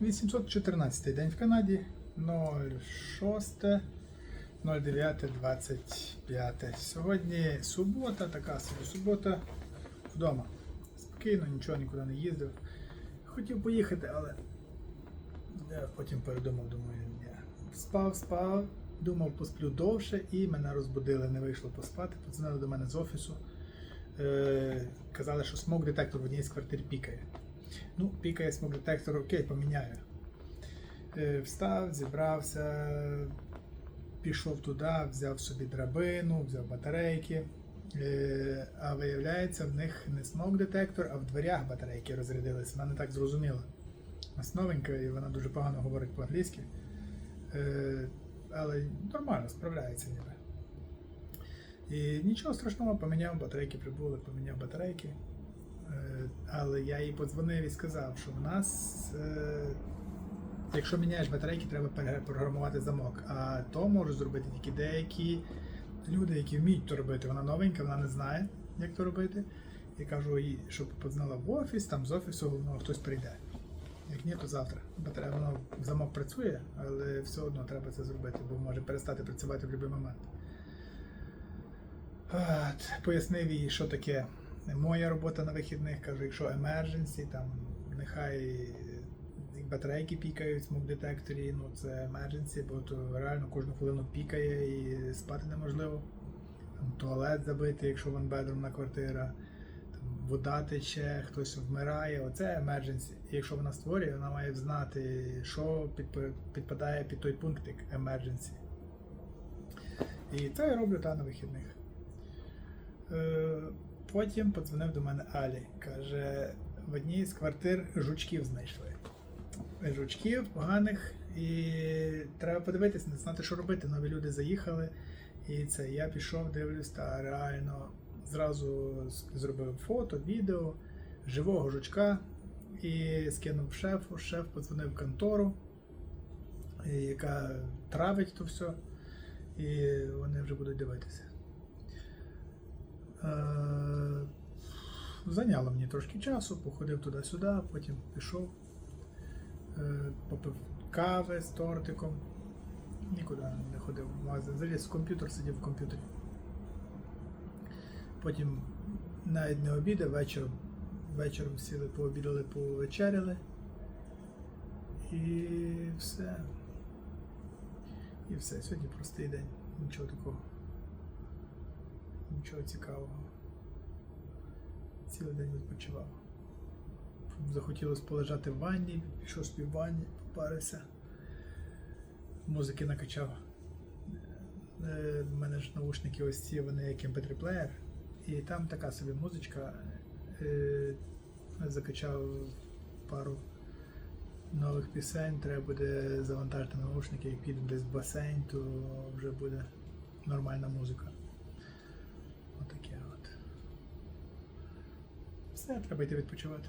814 день в Канаді, 06, 09, 25. Сьогодні субота, така собі субота вдома. Спокійно, нічого нікуди не їздив. Хотів поїхати, але я потім передумав, думаю, ні. Спав, спав, думав, посплю довше і мене розбудили, не вийшло поспати. Подзвонили до мене з офісу. Е, казали, що смок детектор в одній з квартир пікає. Ну, пікає смок детектор, окей, поміняю. Е, встав, зібрався, пішов туди, взяв собі драбину, взяв батарейки. Е, а виявляється, в них не смок детектор, а в дверях батарейки розрядилися. Вона не так зрозуміла. Вона новенька і вона дуже погано говорить по-англійськи. Е, але нормально, справляється ніби. І нічого страшного, поміняв батарейки, прибули, поміняв батарейки. Е, Але я їй подзвонив і сказав, що в нас, е, якщо міняєш батарейки, треба перепрограмувати замок. А то можуть зробити тільки деякі люди, які вміють то робити. Вона новенька, вона не знає, як то робити. І кажу їй, щоб подзвонила в офіс, там з офісу ну, хтось прийде. Як ні, то завтра. Батарея, воно замок працює, але все одно треба це зробити, бо може перестати працювати в будь-який момент. От, Пояснив їй, що таке моя робота на вихідних. Кажу, якщо emergency, там нехай батарейки пікають в смок детекторі, ну це emergency, бо то реально кожну хвилину пікає і спати неможливо. Там, туалет забитий, якщо ванбедрумна квартира, там, вода тече, хтось вмирає. Оце emergency. І якщо вона створює, вона має знати, що підпадає під той пунктик emergency. І це я роблю та на вихідних. Е, Потім подзвонив до мене Алі. Каже, в одній з квартир жучків знайшли. Жучків поганих, і треба подивитись, не знати, що робити. Нові люди заїхали. І це я пішов, дивлюсь, та реально зразу зробив фото, відео живого жучка і скинув шефу. Шеф подзвонив в контору, яка травить то все, і вони вже будуть дивитися. Зайняло мені трошки часу, походив туди-сюди, потім пішов, е, попив кави з тортиком. Нікуди не ходив в магазин. Заліз в комп'ютер, сидів в комп'ютері. Потім навіть не обідав, вечором, вечором сіли, пообідали, повечеряли. І все. І все. Сьогодні простий день. Нічого такого. Нічого цікавого. Цілий день відпочивав. Захотілося полежати в ванні, пішов собі в ванні, попарився. Музики накачав. Е, В мене ж наушники ось ці, вони як mp3 плеєр. І там така собі музичка. Е, Закачав пару нових пісень, треба буде завантажити наушники, як підемо десь в басейн, то вже буде нормальна музика. Отаке от. Все, треба йти відпочивати.